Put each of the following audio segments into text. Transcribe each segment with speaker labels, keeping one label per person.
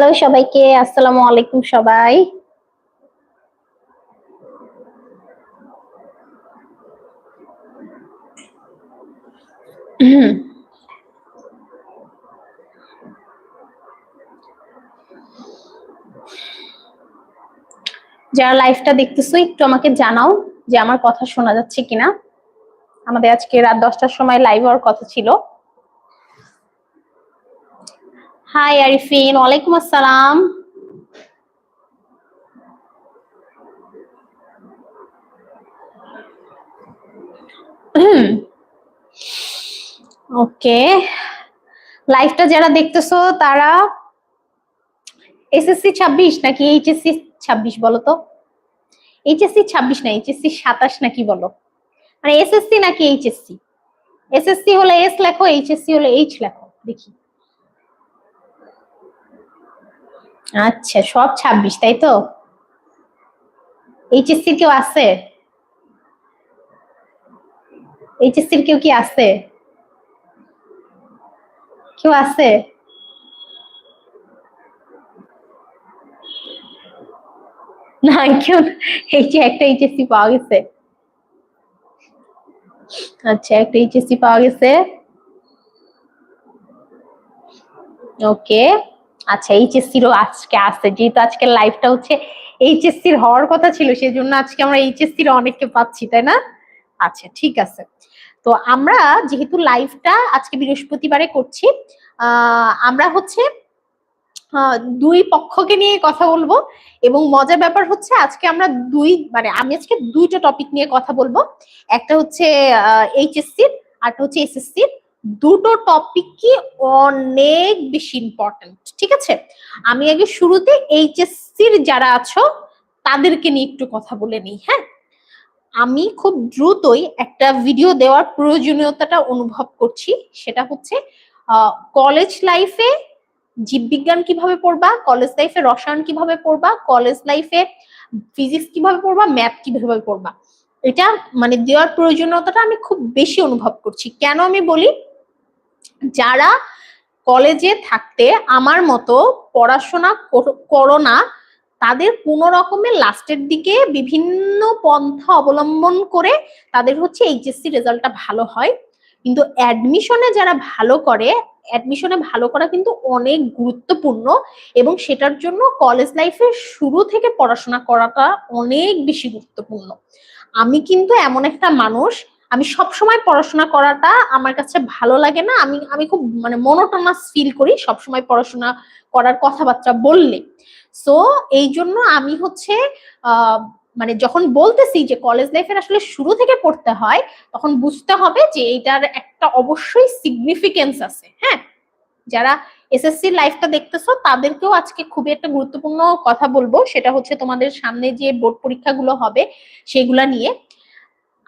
Speaker 1: Hello সবাইকে, আসসালামু আলাইকুম সবাই। যারা লাইভটা দেখতেছো, একটু আমাকে জানাও যে আমার কথা শোনা যাচ্ছে কিনা। আমাদের আজকে রাত দশটার সময় লাইভ হওয়ার কথা ছিল। হাই আরিফিন ওয়ালাইকুম আসসালাম ওকে লাইভটা যারা দেখতেছো, তারা এসএসসি ছাব্বিশ নাকি এইচএসসি ছাব্বিশ বলো তো? এইচএসসি ছাব্বিশ না এইচএসসি সাতাশ নাকি বলো? মানে এসএসসি নাকি এইচএসসি এসএসসি হলে এস লেখো এইচএসসি হলে এইচ লেখো, দেখি। আচ্ছা সব ছাব্বিশ, তাই তো? এইচএসসির কেউ আছে? এইচএসসির কেউ কি আছে? কেউ আছে? না, কেউ এই যে একটা এইচএসসি পাওয়া গেছে। আচ্ছা একটা এইচএসসি পাওয়া গেছে। ওকে। আচ্ছা এইচএসসিরও আজকে আসছে যেহেতু আজকে লাইভটা হচ্ছে এইচএসসির হওয়ার কথা ছিল সেই জন্য আজকে আমরা এইচএসসির অনেককে পাচ্ছি, তাই না? আচ্ছা ঠিক আছে। তো আমরা যেহেতু লাইভটা আজকে বৃহস্পতিবারে করছি আমরা হচ্ছে দুই পক্ষকে নিয়ে কথা বলব এবং মজার ব্যাপার হচ্ছে আজকে আমরা দুই মানে আমি আজকে দুইটা টপিক নিয়ে কথা বলব। একটা হচ্ছে এইচএসসি আরটা হচ্ছে এসএসসি দুটো টপিকই অনেক বেশি ইম্পর্টেন্ট ঠিক আছে? আমি আগে শুরুতে এইচএসসির যারা আছো, তাদেরকে নিয়ে একটু কথা বলে নিই হ্যাঁ? আমি খুব দ্রুতই একটা ভিডিও দেওয়ার প্রয়োজনীয়তাটা অনুভব করছি, সেটা হচ্ছে কলেজ লাইফে জীববিজ্ঞান কীভাবে পড়বা কলেজ লাইফে রসায়ন কীভাবে পড়বা কলেজ লাইফে ফিজিক্স কীভাবে পড়বা ম্যাথ কীভাবে পড়বা। এটা মানে দেওয়ার প্রয়োজনীয়তাটা আমি খুব বেশি অনুভব করছি। কেন আমি বলি? যারা কলেজে থাকতে আমার মতো পড়াশোনা কর- না, তাদের কোনো রকমের লাস্টের দিকে বিভিন্ন পন্থা অবলম্বন করে তাদের হচ্ছে এইচএসসি রেজাল্টটা ভালো হয়। কিন্তু অ্যাডমিশনে যারা ভালো করে অ্যাডমিশনে ভালো করা কিন্তু অনেক গুরুত্বপূর্ণ এবং সেটার জন্য কলেজ লাইফের শুরু থেকে পড়াশোনা করাটা অনেক বেশি গুরুত্বপূর্ণ। আমি কিন্তু এমন একটা মানুষ আমি সব সময় পড়াশোনা করাটা আমার কাছে ভালো লাগে না। আমি আমি খুব মানে মনোটোনাস ফিল করি সব সময় পড়াশোনা করার কথাবার্তা বললে। সো এই জন্য আমি হচ্ছে মানে যখন বলতেছি যে কলেজ লাইফের আসলে শুরু থেকে পড়তে হয়, তখন বুঝতে হবে যে এইটার একটা অবশ্যই সিগনিফিকেন্স আছে হ্যাঁ? যারা এসএসসি লাইফটা দেখতেছো, তাদেরকেও আজকে খুবই একটা গুরুত্বপূর্ণ কথা বলব। সেটা হচ্ছে তোমাদের সামনে যে বোর্ড পরীক্ষাগুলো হবে, সেগুলা নিয়ে।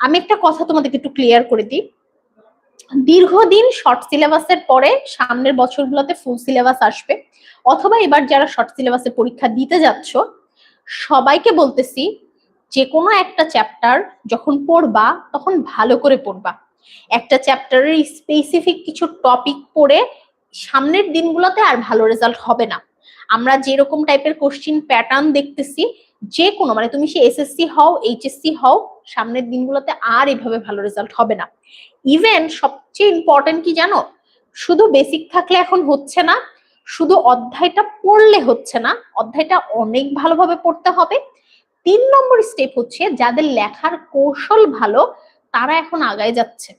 Speaker 1: আমি একটা কথা তোমাদেরকে একটু ক্লিয়ার করে দিই। দীর্ঘদিন শর্ট সিলেবাসের পরে সামনের বছরগুলোতে ফুল সিলেবাস আসবে। অথবা এবার যারা শর্ট সিলেবাসে পরীক্ষা দিতে যাচ্ছ, সবাইকে বলতেছি যে কোনো একটা চ্যাপ্টার যখন পড়বা, তখন ভালো করে পড়বা। একটা চ্যাপ্টারের স্পেসিফিক কিছু টপিক পড়ে সামনের দিনগুলোতে আর ভালো রেজাল্ট হবে না। আমরা যেরকম টাইপের কোশ্চিন প্যাটার্ন দেখতেছি যে কোনো মানে তুমি সে এসএসসি হও এইচএসসি হও, সামনের দিনগুলোতে আর এভাবে ভালো রেজাল্ট হবে না। ইভেন সবচেয়ে ইম্পর্টেন্ট কি জানো? শুধু বেসিক থাকলে এখন হচ্ছে না, শুধু অধ্যায়টা পড়লে হচ্ছে না, অধ্যায়টা অনেক ভালোভাবে পড়তে হবে। তিন নম্বর স্টেপ হচ্ছে, যাদের লেখার কৌশল ভালো, তারা এখন আগায় যাচ্ছে।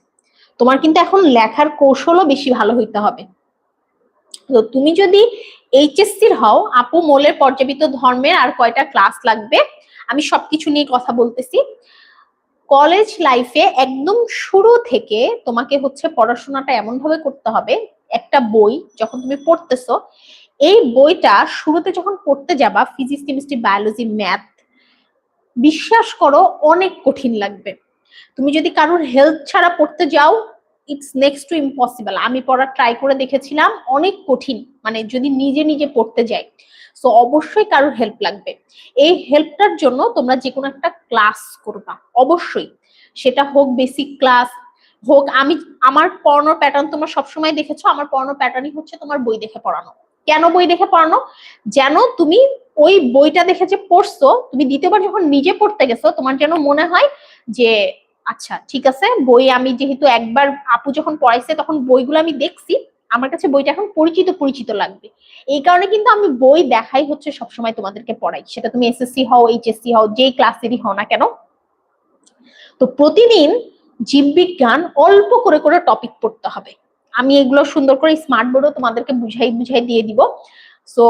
Speaker 1: তোমার কিন্তু এখন লেখার কৌশলও বেশি ভালো হইতে হবে। তো তুমি যদি এইচএসসির হও, আপু মোলের পর্যাপিত ধর্মের আর কয়টা ক্লাস লাগবে? আমি সবকিছু নিয়ে কথা বলতেছি। কলেজ লাইফে একদম শুরু থেকে তোমাকে হচ্ছে পড়াশোনাটা এমন ভাবে করতে হবে, একটা বই যখন তুমি পড়তেছো, এই বইটা শুরুতে যখন পড়তে যাবা ফিজিক্স কেমিস্ট্রি বায়োলজি ম্যাথ বিশ্বাস করো অনেক কঠিন লাগবে। তুমি যদি কারোর হেল্প ছাড়া পড়তে যাও ইটস নেক্সট টু ইম্পসিবল আমি পড়া ট্রাই করে দেখেছিলাম, অনেক কঠিন মানে যদি নিজে নিজে পড়তে যাই। সো অবশ্যই কারোর হেল্প লাগবে। এই হেল্পটার জন্য তোমরা যে কোনো একটা ক্লাস করবা, অবশ্যই। সেটা হোক বেসিক ক্লাস হোক আমি, আমার পড়ানোর প্যাটার্ন তোমরা সবসময় দেখেছ, আমার পড়ানোর প্যাটার্নই হচ্ছে তোমার বই দেখে পড়ানো। কেন বই দেখে পড়ানো? যেন তুমি ওই বইটা দেখে যে পড়ছো, তুমি দ্বিতীয়বার যখন নিজে পড়তে গেছো, তোমার যেন মনে হয় যে আচ্ছা ঠিক আছে। বই আমি যেহেতু একবার আপু যখন পড়াইছে তখন বইগুলো আমি দেখছি। আমার কাছে বইটা এখন পরিচিত পরিচিত লাগবে। এই কারণে কিন্তু আমি বই দেখাই হচ্ছে সবসময় তোমাদেরকে পড়াই। সেটা তুমি এসএসসি হও এইচএসসি হও যেই ক্লাসেরই হও না কেন। তো প্রতিদিন জীববিজ্ঞান অল্প করে করে টপিক পড়তে হবে। আমি এগুলো সুন্দর করে স্মার্ট বোর্ডও তোমাদেরকে বুঝাই বুঝাই দিয়ে দিব। সো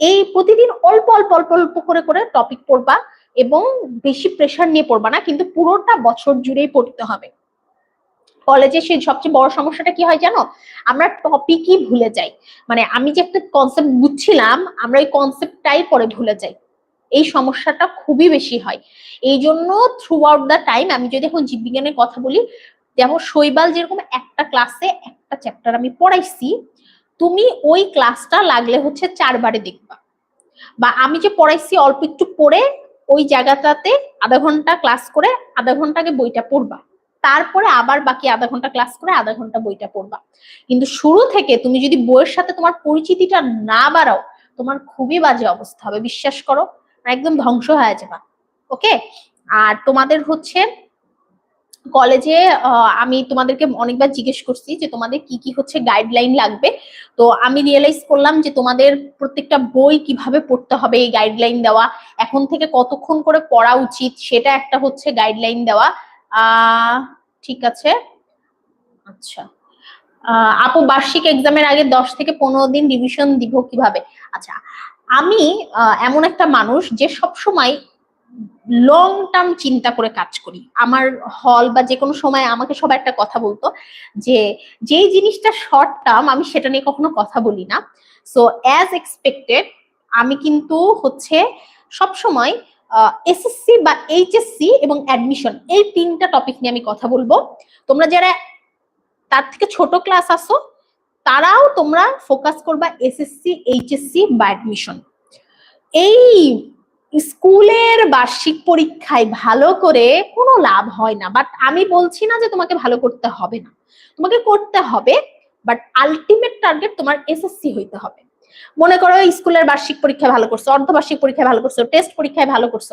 Speaker 1: এই প্রতিদিন অল্প অল্প অল্প অল্প করে করে টপিক পড়বা। এবং বেশি প্রেশার নিয়ে পড়বা না, কিন্তু পুরোটা বছর জুড়েই পড়তে হবে। কলেজে সেই সবচেয়ে বড় সমস্যাটা কি হয় জানো? আমরা টপিকই ভুলে যাই। মানে আমি যে একটা কনসেপ্ট বুঝছিলাম, আমরা ওই কনসেপ্টটাই পরে ভুলে যাই। এই সমস্যাটা খুবই বেশি হয়। এই জন্য থ্রু আউট দ্য টাইম আমি যদি এখন জীববিজ্ঞানের কথা বলি, যেমন শৈবাল যেরকম একটা ক্লাসে একটা চ্যাপ্টার আমি পড়াইছি, তুমি ওই ক্লাসটা লাগলে হচ্ছে চারবারে দেখবা। বা আমি যে পড়াইছি অল্প একটু পড়ে ওই জায়গাটাতে আধা ঘণ্টা ক্লাস করে আধা ঘন্টাকে বইটা পড়বা। তারপরে আবার বাকি আধা ঘণ্টা ক্লাস করে আধা ঘণ্টা বইটা পড়বা। কিন্তু শুরু থেকে তুমি যদি বইয়ের সাথে তোমার পরিচিতিটা না বাড়াও, তোমার খুবই বাজে অবস্থা হবে, বিশ্বাস করো, একদম ধ্বংস হয়ে যাবা। ওকে আর তোমাদের হচ্ছে কলেজে আমি তোমাদেরকে অনেকবার জিজ্ঞেস করছি যে তোমাদের কি কি হচ্ছে গাইডলাইন লাগবে। তো আমি রিয়েলাইজ করলাম যে তোমাদের প্রত্যেকটা বই কীভাবে পড়তে হবে এই গাইডলাইন দেওয়া। এখন থেকে কতক্ষণ করে পড়া উচিত সেটা একটা হচ্ছে গাইডলাইন দেওয়া। ঠিক আছে? আচ্ছা। আপু বার্ষিক এক্সামের আগে দশ থেকে পনেরো দিন রিভিশন দিব কীভাবে? আচ্ছা আমি এমন একটা মানুষ যে সব সময় লং টার্ম চিন্তা করে কাজ করি। আমার হল বা যে কোনো সময় আমাকে সবাই একটা কথা বলতো যে, যেই জিনিসটা শর্ট টার্ম আমি সেটা নিয়ে কখনো কথা বলি না। সো অ্যাজ এক্সপেক্টেড আমি কিন্তু হচ্ছে সব সময় এসএসসি বা এইচএসসি এবং অ্যাডমিশন এই তিনটা টপিক নিয়ে আমি কথা বলব। তোমরা যারা তার থেকে ছোট ক্লাস আসো তারাও তোমরা ফোকাস করবা এসএসসি এইচএসসি বা অ্যাডমিশন এই স্কুলের বার্ষিক পরীক্ষায় ভালো করে কোনো লাভ হয় না। বাট আমি বলছি না যে তোমাকে ভালো করতে হবে না। তোমাকে করতে হবে বাট আলটিমেট টার্গেট তোমার এসএসসি হইতে হবে। মনে করো স্কুলের বার্ষিক পরীক্ষায় ভালো করছ, অর্ধবার্ষিক পরীক্ষায় ভালো করছ টেস্ট পরীক্ষায় ভালো করছ।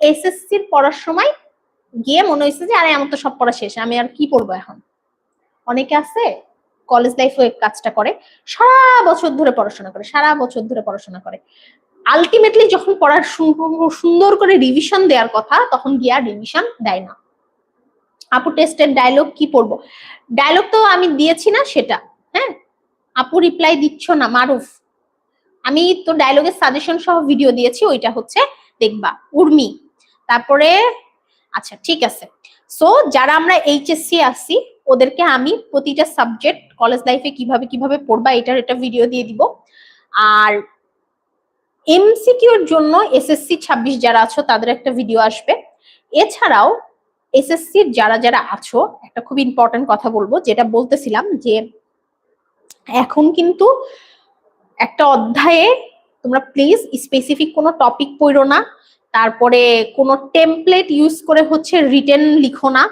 Speaker 1: এসএসসির পড়ার সময় গিয়ে মনে হয়েছে যে, আরে, আমার তো সব পড়া শেষ, আমি আর কি পড়ব এখন? অনেকে আছে কলেজ লাইফে কাজটা করে, সারা বছর ধরে পড়াশোনা করে, সারা বছর ধরে পড়াশোনা করে। আলটিমেটলি যখন পড়ার সুন্দর করে রিভিশন দেওয়ার কথা, তখন গিয়ে রিভিশন দেয় না। আপু টেস্টের ডায়লগ কি পড়ব? ডায়লগ তো আমি দিয়েছি না সেটা হ্যাঁ? আপু রিপ্লাই দিচ্ছ না, মারুফ। আমি তো ডায়লগের সাজেশন সহ ভিডিও দিয়েছি, ওইটা হচ্ছে দেখবা, উর্মি। তারপরে আচ্ছা ঠিক আছে। সো যারা আমরা এইচএসসি আসি ওদেরকে আমি প্রতিটা সাবজেক্ট কলেজ লাইফে কীভাবে কীভাবে পড়বা, এটার এটা ভিডিও দিয়ে দিব। আর এমসিকিউর জন্য এসএসসি ছাব্বিশ যারা আছো, তাদের একটা ভিডিও আসবে। এছাড়াও এসএসসির যারা যারা আছো, একটা খুব ইম্পর্টেন্ট কথা বলব, যেটা বলতেছিলাম যে এখন কিন্তু একটা অধ্যায়ে তোমরা প্লিজ স্পেসিফিক কোনো টপিক পড়ো না, তারপরে কোনো টেমপ্লেট ইউজ করে হচ্ছে রিটেন লিখো না।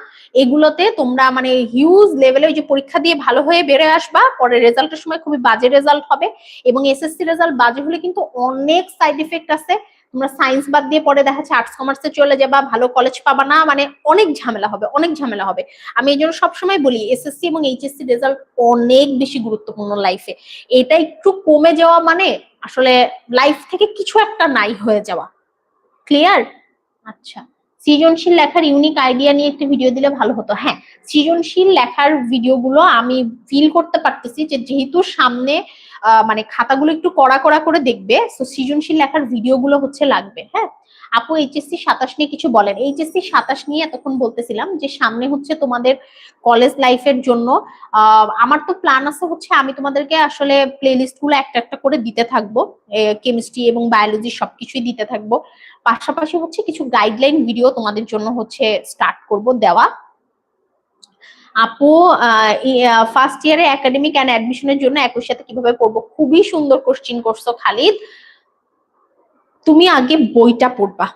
Speaker 1: এগুলোতে তোমরা মানে হিউজ লেভেলে ওই যে পরীক্ষা দিয়ে ভালো হয়ে বেড়ে আসবা, পরে রেজাল্টের সময় খুবই বাজে রেজাল্ট হবে এবং এসএসসি রেজাল্ট বাজে হলে কিন্তু অনেক সাইড ইফেক্ট আছে। তোমরা সায়েন্স বাদ দিয়ে পরে দেখা যাচ্ছে আর্টস কমার্সে চলে যাবা, ভালো কলেজ পাবা না মানে অনেক ঝামেলা হবে, অনেক ঝামেলা হবে। আমি এই জন্য সবসময় বলি এসএসসি এবং এইচএসসি রেজাল্ট অনেক বেশি গুরুত্বপূর্ণ লাইফে এটা একটু কমে যাওয়া মানে আসলে লাইফ থেকে কিছু একটা নাই হয়ে যাওয়া। ক্লিয়ার আচ্ছা। সৃজনশীল লেখার ইউনিক আইডিয়া নিয়ে একটা ভিডিও দিলে ভালো হতো। হ্যাঁ সৃজনশীল লেখার ভিডিওগুলো আমি ফিল করতে পারতেছি যে যেহেতু সামনে মানে খাতাগুলো একটু কড়া কড়া করে দেখবে, তো সৃজনশীল লেখার ভিডিওগুলো হচ্ছে লাগবে। হ্যাঁ আপু এইচএসসি সাতাশ নিয়ে কিছু বলেন। এইচএসসি সাতাশ নিয়ে এতক্ষণ বলতেছিলাম যে সামনে হচ্ছে তোমাদের কলেজ লাইফের জন্য আমার তো প্ল্যান আছে হচ্ছে আমি তোমাদেরকে আসলে প্লে গুলো একটা একটা করে দিতে থাকব কেমিস্ট্রি এবং বায়োলজি সবকিছুই দিতে থাকব। পাশাপাশি হচ্ছে কিছু গাইডলাইন ভিডিও তোমাদের জন্য হচ্ছে স্টার্ট করব দেওয়া। আপু ফার্স্ট ইয়ারে একাডেমিক অ্যান্ড অ্যাডমিশনের জন্য একই সাথে কীভাবে পড়ব? খুবই সুন্দর কোশ্চিন করছ খালিদ। তুমি আগে বইটা পড়বা।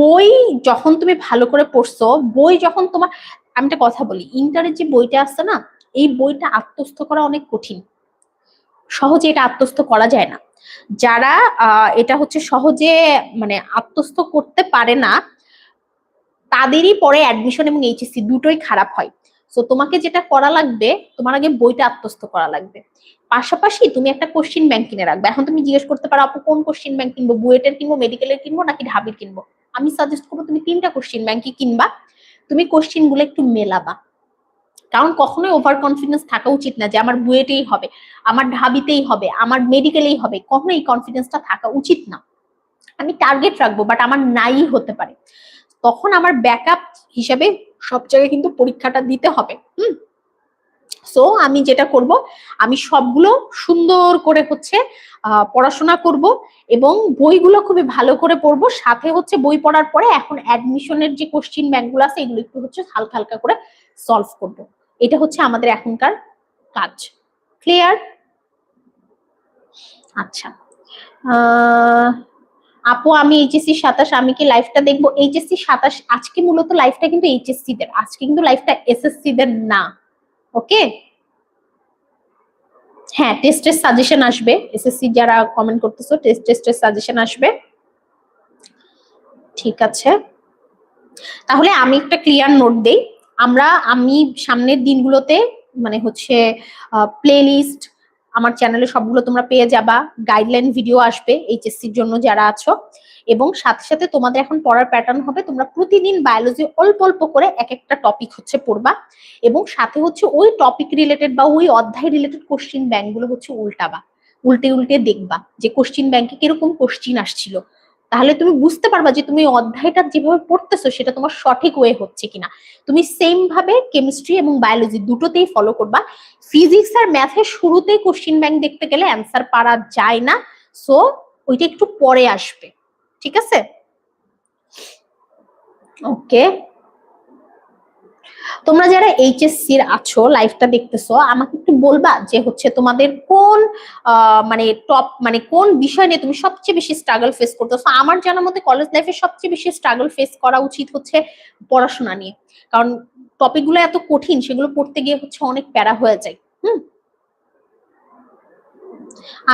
Speaker 1: বই যখন তুমি ভালো করে পড়ছো, বই যখন তোমার, আমি একটা কথা বলি, ইন্টারের যে বইটা আসছে না, এই বইটা আত্মস্থ করা অনেক কঠিন। সহজে এটা আত্মস্থ করা যায় না। যারা এটা হচ্ছে সহজে মানে আত্মস্থ করতে পারে না, তাদেরই পরে অ্যাডমিশন এবং এইচএসসি দুটোই খারাপ হয়। সো তোমাকে যেটা করা লাগবে, তোমার আগে বইটা আত্মস্থ করা লাগবে। পাশাপাশি তুমি একটা কোশ্চিন ব্যাংক কিনে রাখবে। এখন তুমি জিজ্ঞেস করতে পারো, আপু, কোন কোশ্চিন ব্যাংক কিনবো? বুয়েটের কিনবো মেডিকেলের কিনবো, নাকি ঢাবির কিনবো? আমি সাজেস্ট করব, তুমি তিনটা কোশ্চিন ব্যাংকই কিনবা। তুমি কোশ্চিনগুলো একটু মেলাবা। কারণ কখনোই ওভার কনফিডেন্স থাকা উচিত না যে আমার বুয়েটেই হবে, আমার ঢাবিতেই হবে, আমার মেডিকেলেই হবে। কখনো এই কনফিডেন্সটা থাকা উচিত না। আমি টার্গেট রাখব বাট আমার নাই হতে পারে। তখন আমার ব্যাকআপ হিসাবে সব জায়গায় কিন্তু পরীক্ষাটা দিতে হবে হুম? সো আমি যেটা করব আমি সবগুলো সুন্দর করে হচ্ছে পড়াশোনা করব এবং বইগুলো খুবই ভালো করে পড়ব। সাথে হচ্ছে বই পড়ার পরে এখন অ্যাডমিশনের যে কোশ্চিন ব্যাংকগুলো আছে এগুলো একটু হচ্ছে হালকা হালকা করে সলভ করব। এটা হচ্ছে আমাদের এখনকার কাজ। ক্লিয়ার আচ্ছা। আহ, আপু, আমি এইচএসসি সাতাশ, আমি কি লাইফটা দেখব? এইচএসসি সাতাশ, আজকে মূলত লাইফটা কিন্তু এইচএসসি দের, আজকে কিন্তু লাইফটা এসএসসি দের না ওকে হ্যাঁ টেস্টের সাজেশন আসবে এসএসসি যারা কমেন্ট করতেছো টেস্ট টেস্টের সাজেশন আসবে। ঠিক আছে। তাহলে আমি একটা ক্লিয়ার নোট দেই। আমরা, আমি সামনের দিনগুলোতে মানে হচ্ছে প্লে লিস্ট আমার চ্যানেলে সবগুলো তোমরা পেয়ে যাবা। গাইডলাইন ভিডিও আসবে এইচএসসির জন্য যারা আছো। এবং সাথে সাথে তোমাদের এখন পড়ার প্যাটার্ন হবে, তোমরা প্রতিদিন বায়োলজি অল্প অল্প করে এক একটা টপিক হচ্ছে পড়বা। এবং সাথে হচ্ছে ওই টপিক রিলেটেড বা ওই অধ্যায় রিলেটেড কোশ্চিন ব্যাংকগুলো হচ্ছে উল্টাবা। উল্টে উল্টে দেখবা যে কোশ্চিন ব্যাংকে কীরকম কোশ্চিন আসছিল। তাহলে তুমি বুঝতে পারবা যে তুমি অধ্যায়টা যেভাবে পড়তেছো সেটা তোমার সঠিক ওয়ে হচ্ছে কিনা। তুমি সেম ভাবে কেমিস্ট্রি এবং বায়োলজি দুটোতেই ফলো করবা। ফিজিক্স আর ম্যাথের শুরুতেই কোশ্চিন ব্যাংক দেখতে গেলে অ্যান্সার পারা যায় না। সো ওইটা একটু পরে আসবে। ঠিক আছে? ওকে তোমরা যারা এইচএসসি এইচএসসির আছো লাইফটা দেখতেছো, আমাকে একটু বলবা যে হচ্ছে তোমাদের কোন মানে টপ মানে কোন বিষয় নিয়ে তুমি সবচেয়ে বেশি স্ট্রাগল ফেস করতেছো? আমার জানার মতে কলেজ লাইফে সবচেয়ে বেশি স্ট্রাগল ফেস করা উচিত হচ্ছে পড়াশোনা নিয়ে। কারণ টপিকগুলো এত কঠিন, সেগুলো পড়তে গিয়ে হচ্ছে অনেক প্যারা হয়ে যায়। হুম?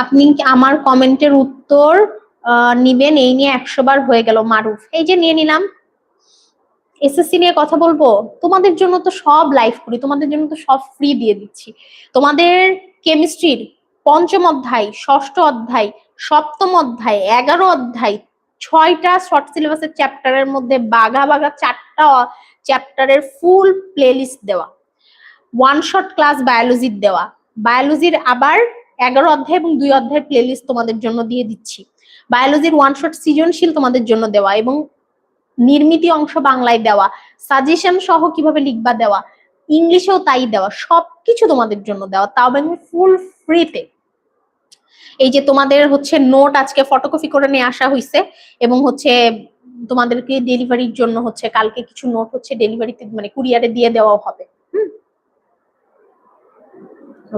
Speaker 1: আপনি আমার কমেন্টের উত্তর নিবেন? এই নিয়ে একশো বার হয়ে গেল মারুফ। এই যে নিয়ে নিলাম। এসএসসি নিয়ে কথা বলব? তোমাদের জন্য তো সব লাইভ করি, তোমাদের জন্য তো সব ফ্রি দিয়ে দিচ্ছি। তোমাদের কেমিস্ট্রির পঞ্চম অধ্যায়, ষষ্ঠ অধ্যায়, সপ্তম অধ্যায়, এগারো অধ্যায়, ছয়টা শর্ট সিলেবাসের চ্যাপ্টারের মধ্যে বাঘা বাঘা চারটা চ্যাপ্টারের ফুল প্লেলিস্ট দেওয়া। ওয়ান শট ক্লাস বায়োলজির দেওয়া। বায়োলজির আবার এগারো অধ্যায় এবং দুই অধ্যায়ের প্লেলিস্ট তোমাদের জন্য দিয়ে দিচ্ছি। বায়োলজির ওয়ান শট সৃজনশীল তোমাদের জন্য দেওয়া এবং নির্মিতি অংশ বাংলায় দেওয়া সাজেশন সহ কীভাবে লিখবা দেওয়া, ইংলিশেও তাই দেওয়া, সবকিছু তোমাদের জন্য দেওয়া, তাও আমি ফুল ফ্রিতে এই যে তোমাদের হচ্ছে নোট আজকে ফটোকপি করে নিয়ে আসা হয়েছে এবং হচ্ছে তোমাদেরকে ডেলিভারির জন্য হচ্ছে কালকে কিছু নোট হচ্ছে ডেলিভারিতে মানে কুরিয়ারে দিয়ে দেওয়াও হবে। হুম?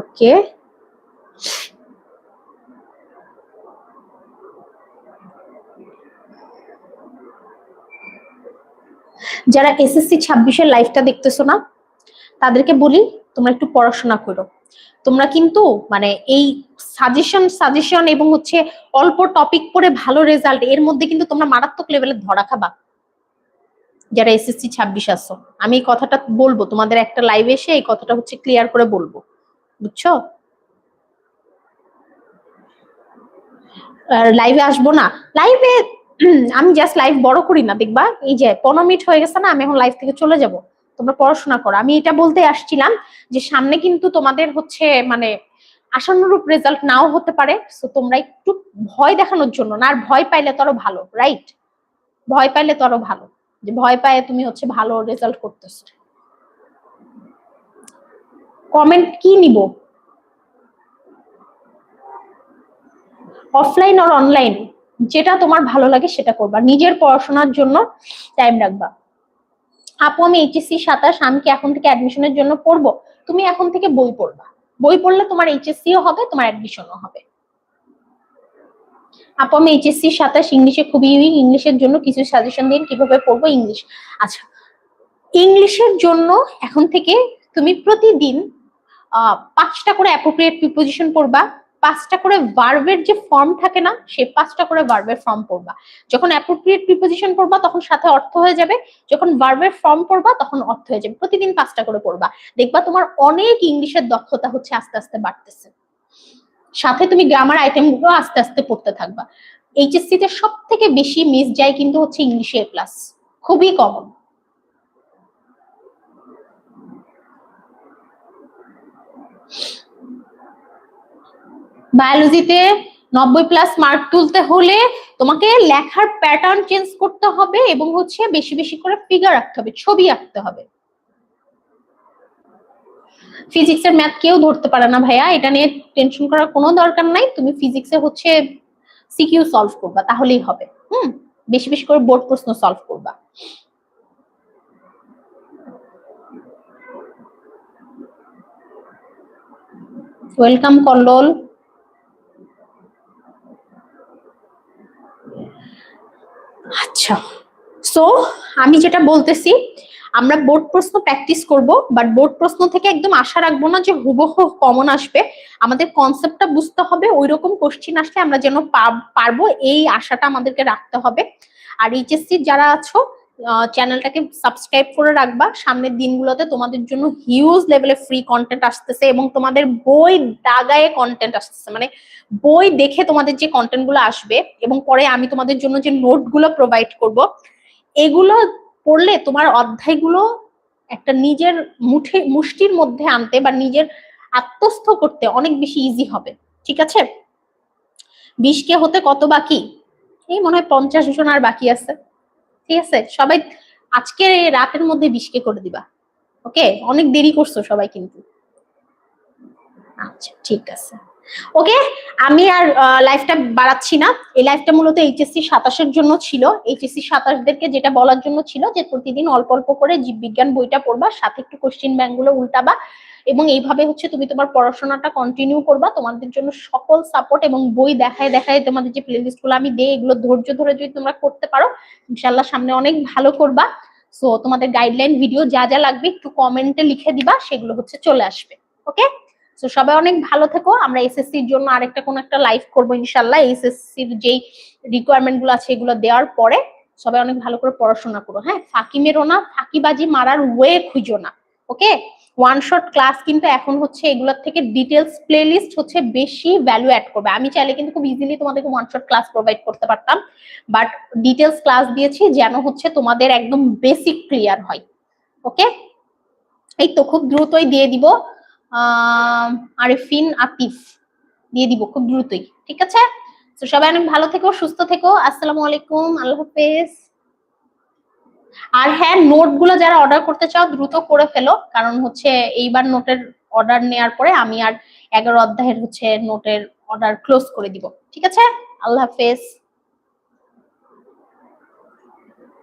Speaker 1: ওকে যারা এসএসসি ছাব্বিশের লাইফটা দেখতেছো না, তাদেরকে বলি, তোমরা একটু পড়াশোনা করো। তোমরা কিন্তু মানে এই সাজেশন সাজেশন এবং হচ্ছে অল্প টপিক পড়ে ভালো রেজাল্ট এর মধ্যে কিন্তু তোমরা মারাত্মক লেভেলে ধরা খাবা। যারা এসএসসি ছাব্বিশ আসো আমি এই কথাটা বলব, তোমাদের একটা লাইভে এসে এই কথাটা হচ্ছে ক্লিয়ার করে বলব। বুঝছ? লাইভে আসব না। লাইভে আমি জাস্ট লাইভ বড় করি না, দেখবা? এই যে পনেরো মিনিট হয়ে গেছে না, আমি এখন লাইভ থেকে চলে যাব। তোমরা পড়াশোনা করো। আমি এটা বলতে আসছিলাম যে সামনে কিন্তু তোমাদের হচ্ছে মানে আশানুরূপ রেজাল্ট নাও হতে পারে। সো তোমরা একটু ভয় দেখানোর জন্য না, আর ভয় পাইলে তো আরও ভালো রাইট ভয় পাইলে তো আরও ভালো। যে ভয় পায় তুমি হচ্ছে ভালো রেজাল্ট করতেছো। কমেন্ট কি নিব? অফলাইন আর অনলাইন যেটা তোমার ভালো লাগে সেটা করবা। নিজের পড়াশোনার জন্য টাইম রাখবা। আপু, আমি এইচএসসি সাতাশ, আমি কি এখন থেকে অ্যাডমিশনের জন্য পড়ব? তুমি এখন থেকে বই পড়বা। বই পড়লে তোমার এইচএসসিও হবে, তোমার অ্যাডমিশনও হবে। আপু, আমি এইচএসসি সাতাশ, ইংলিশে খুবই উইক ইংলিশের জন্য কিছু সাজেশন দিন, কীভাবে পড়ব ইংলিশ? আচ্ছা ইংলিশের জন্য এখন থেকে তুমি প্রতিদিন পাঁচটা করে অ্যাপ্রোপ্রিয়েট প্রিপোজিশন পড়বা। পাঁচটা করে ভার্বের যে ফর্ম থাকে না সেই পাঁচটা করে ভার্বের ফর্ম পড়বা। যখন অ্যাপ্রোপ্রিয়েট প্রিপোজিশন পড়বা, তখন সাথে অর্থ হয়ে যাবে। যখন ভার্বের ফর্ম পড়বা, তখন অর্থ হয়ে যাবে। প্রতিদিন পাঁচটা করে পড়বা। দেখবা তোমার অনেক ইংলিশের দক্ষতা হচ্ছে আস্তে আস্তে বাড়তেছে। সাথে তুমি গ্রামার আইটেমগুলো আস্তে আস্তে পড়তে থাকবা। এইচএসসি তে সব থেকে বেশি মিস যায় কিন্তু হচ্ছে ইংলিশে প্লাস খুবই কমন বায়োলজিতে নব্বই প্লাস মার্ক তুলতে হলে তোমাকে লেখার প্যাটার্ন চেঞ্জ করতে হবে এবং হচ্ছে বেশি বেশি করে ফিগার আঁকতে হবে, ছবি আঁকতে হবে। ফিজিক্স এর ম্যাথ কেউ ধরতে পারে না ভাইয়া, এটা নিয়ে টেনশন করার কোনো দরকার নাই। তুমি ফিজিক্সে হচ্ছে সিকিউ সলভ করবা, তাহলেই হবে। হুম? বেশি বেশি করে বোর্ড প্রশ্ন সলভ করবা। ওয়েলকাম কল্লোল। আচ্ছা। সো আমি যেটা বলতেছি, আমরা বোর্ড প্রশ্ন প্র্যাকটিস করব বাট বোর্ড প্রশ্ন থেকে একদম আশা রাখব না যে হুবহু কমন আসবে। আমাদের কনসেপ্টটা বুঝতে হবে ওই রকম কোশ্চিন আসলে আমরা যেন পারব, এই আশাটা আমাদেরকে রাখতে হবে। আর এইচএসসি যারা আছো চ্যানেলটাকে সাবস্ক্রাইব করে রাখবা। সামনের দিনগুলোতে তোমাদের জন্য হিউজ লেভেলে ফ্রি কন্টেন্ট আসতেছে এবং তোমাদের বই দাগায়ে কন্টেন্ট আসতেছে। মানে বই দেখে তোমাদের যে কন্টেন্টগুলো আসবে এবং পরে আমি তোমাদের জন্য যে নোটগুলো প্রোভাইড করব, এগুলো পড়লে তোমার অধ্যায়গুলো একটা নিজের মুঠে, মুষ্টির মধ্যে আনতে বা নিজের আত্মস্থ করতে অনেক বেশি ইজি হবে। ঠিক আছে? বিশকে হতে কত বাকি? এই মনে হয় পঞ্চাশ জন আর বাকি আছে। ঠিক আছে? সবাই আজকে রাতের মধ্যে বিশকে করে দিবা। ওকে অনেক দেরি করছ সবাই কিন্তু। আচ্ছা ঠিক আছে। ওকে আমি আর লাইফটা বাড়াচ্ছি না। এই লাইফটা মূলত এইচএসসি সাতাশের জন্য ছিল। এইচএসসি সাতাশদেরকে যেটা বলার জন্য ছিল যে প্রতিদিন অল্প অল্প করে জীববিজ্ঞান বইটা পড়বা, সাথে একটু কোশ্চিন ব্যাংকগুলো উল্টাবা। এবং এইভাবে হচ্ছে তুমি তোমার পড়াশোনাটা কন্টিনিউ করবা। তোমাদের জন্য সকল সাপোর্ট এবং বই দেখায় দেখায় তোমাদের যে প্লেলিস্টগুলো আমি দেই, এগুলো ধৈর্য ধরে যদি তোমরা করতে পারো ইনশাল্লাহ সামনে অনেক ভালো করবা। সো তোমাদের গাইডলাইন ভিডিও যা যা লাগবে একটু কমেন্টে লিখে দিবা, সেগুলো হচ্ছে চলে আসবে। ওকে তো সবাই অনেক ভালো থেকো। আমরা এসএসসির জন্য আরেকটা কোন একটা লাইভ করব ইনশাল্লাহ এসএসসির যেই রিকোয়ারমেন্টগুলো আছে এগুলো দেওয়ার পরে সবাই অনেক ভালো করে পড়াশোনা করো। হ্যাঁ? ফাঁকি মেরো না, ফাঁকিবাজি মারার ওয়ে খুঁজো না। ওকে ওয়ান শট ক্লাস কিন্তু এখন হচ্ছে এগুলোর থেকে ডিটেলস প্লেলিস্ট হচ্ছে বেশি ভ্যালু অ্যাড করবে। আমি চাইলে কিন্তু খুব ইজিলি তোমাদেরকে ওয়ান শট ক্লাস প্রোভাইড করতে পারতাম। বাট ডিটেলস ক্লাস দিয়েছি যেন হচ্ছে তোমাদের একদম বেসিক ক্লিয়ার হয়। ওকে এই তো খুব দ্রুতই দিয়ে দিব আরিফিন আতিফ। দিয়ে দিব খুব দ্রুতই, ঠিক আছে? তো সবাই অনেক ভালো থেকো, সুস্থ থেকো। আসসালামু আলাইকুম, আল্লাহ হাফেজ। আর হ্যাঁ নোটগুলো যারা অর্ডার করতে চাও, দ্রুত করে ফেলো। কারণ হচ্ছে এইবার নোটের অর্ডার নেওয়ার পরে আমি আর এগারো অধ্যায়ের হচ্ছে নোটের অর্ডার ক্লোজ করে দিব। ঠিক আছে? আল্লাহ হাফেজ।